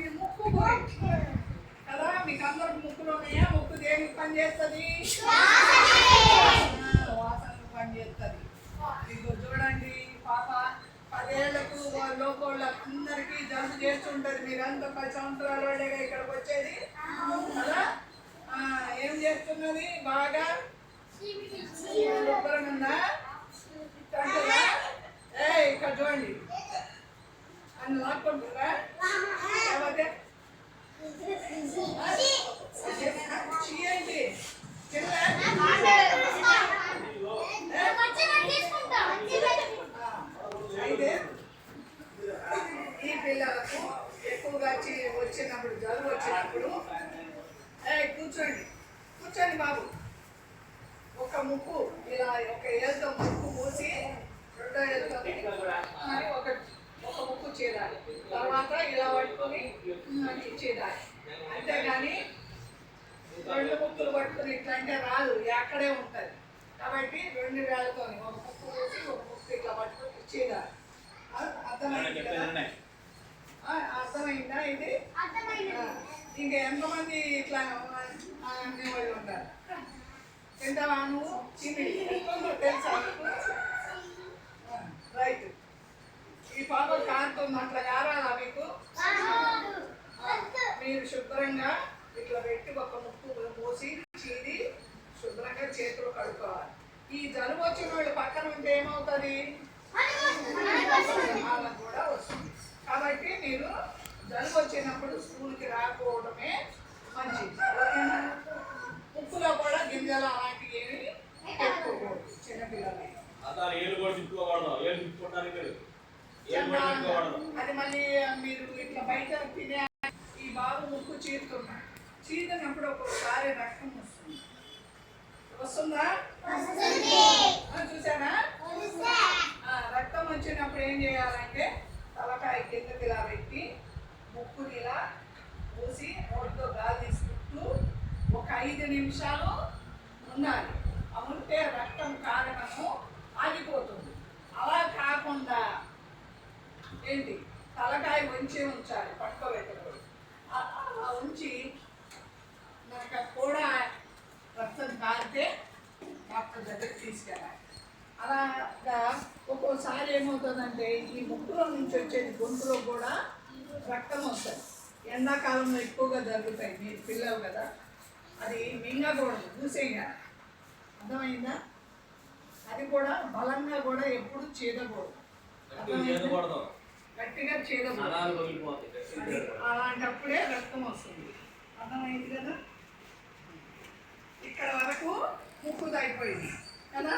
అయిపోయింది ముక్కు గురించి కదా మీకు అందరికి ముక్కులు ఉన్నాయా? ముక్కు దేనికి పని చేస్తుంది? వాసనకు పని చేస్తుంది. ఇదిగో చూడండి పాప పదేళ్ళకు లోకోళ్ళకు అందరికీ జలుబు చేస్తుంటది. మీరంతా పది సంవత్సరాల వాళ్ళేగా ఇక్కడికి వచ్చేది. కదా? ఏం చేస్తున్నది? బాగా? శుభ్రంగా వచ్చి వచ్చినప్పుడు జలుబు వచ్చినప్పుడు. ఏ కూర్చోండి. కూర్చోండి బాబు. ఒక ముక్కు ఇలా ఒక ఏళ్ళతో ముక్కు మూసి రెండో ఏళ్ళతో మరి ఒక ఒక ముక్కు చేరాలి. తర్వాత ఇలా పట్టుకొని మరి చేరాలి. అంతేగాని రెండు ముక్కులు పట్టుకుని ఇట్లా అంటే రాదు అక్కడే ఉంటుంది. కాబట్టి రెండు వేలతో ఒక ముక్కు మూసి ఒక ముక్కు ఇట్లా పట్టుకొని చేరాలి. అర్థమైంది కదా? అర్థమైందా ఇది? ఇంకా ఎంతమంది ఇట్లా అనేవాళ్ళు ఉంటారు? తింటావా నువ్వు తిని తెలుసా రైట్. ఈ పాప కారుతుంది అట్లా కారాలా మీకు? మీరు శుభ్రంగా ఇట్లా పెట్టి ఒక ముక్కు మూసి చీది శుభ్రంగా చేతులు కడుక్కోవాలి. ఈ జలుబు వచ్చిన వాళ్ళు పక్కన ఉంటే ఏమవుతుంది వాళ్ళకు కూడా వస్తుంది కాబట్టి మీరు జలుబు వచ్చినప్పుడు స్కూల్కి రాకపోవడమే మంచిది ఓకేనా? ముక్కులో కూడా గింజలు అలాంటివి ఏమి పెట్టుకోకూడదు చిన్నపిల్లలకి అతను ఏళ్ళు కూడా తిప్పుకోకూడదు. ఏళ్ళు తిప్పుకోవడానికి లేదు ఏళ్ళు కూడా తిప్పుకోకూడదు. అది మళ్ళీ మీరు ఇట్లా బయట తినే ఈ బాబు ముక్కు చీరుతున్నాడు చీరినప్పుడు ఒక్కొక్కసారి రక్తం వస్తుంది. వస్తుందా? ఆ, రక్తం వచ్చినప్పుడు ఏం చేయాలంటే తలకాయ కిందకి ఇలా పెట్టి ముక్కుని ఇలా మూసి నోటితో గాలి తీసుకుంటూ ఒక ఐదు నిమిషాలు ఉండాలి. ఉంటే రక్తం కారణము ఏంటి? తలకాయ ఉంచి ఉంచాలి పట్టుకోబెట్టకూడదు. అలా ఉంచి మనకు కూడా రక్తం కారితే డాక్టర్ దగ్గరికి తీసుకెళ్ళాలి. అలాగా ఒక్కోసారి ఏమవుతుందంటే ఈ ముక్కులో నుంచి వచ్చేది గొంతులో కూడా రక్తం వస్తుంది. ఎండాకాలంలో ఎక్కువగా జరుగుతాయి మీరు పిల్లలు కదా. అది మింగకూడదు మూసేయాలి. అర్థమైందా? అది కూడా బలంగా కూడా ఎప్పుడు చేదకూడదు. గట్టిగా గట్టిగా చేయకూడదు. అలాంటప్పుడే రక్తం వస్తుంది. అర్థమైంది కదా? ఇక్కడ వరకు ముక్కు అయిపోయింది. కదా?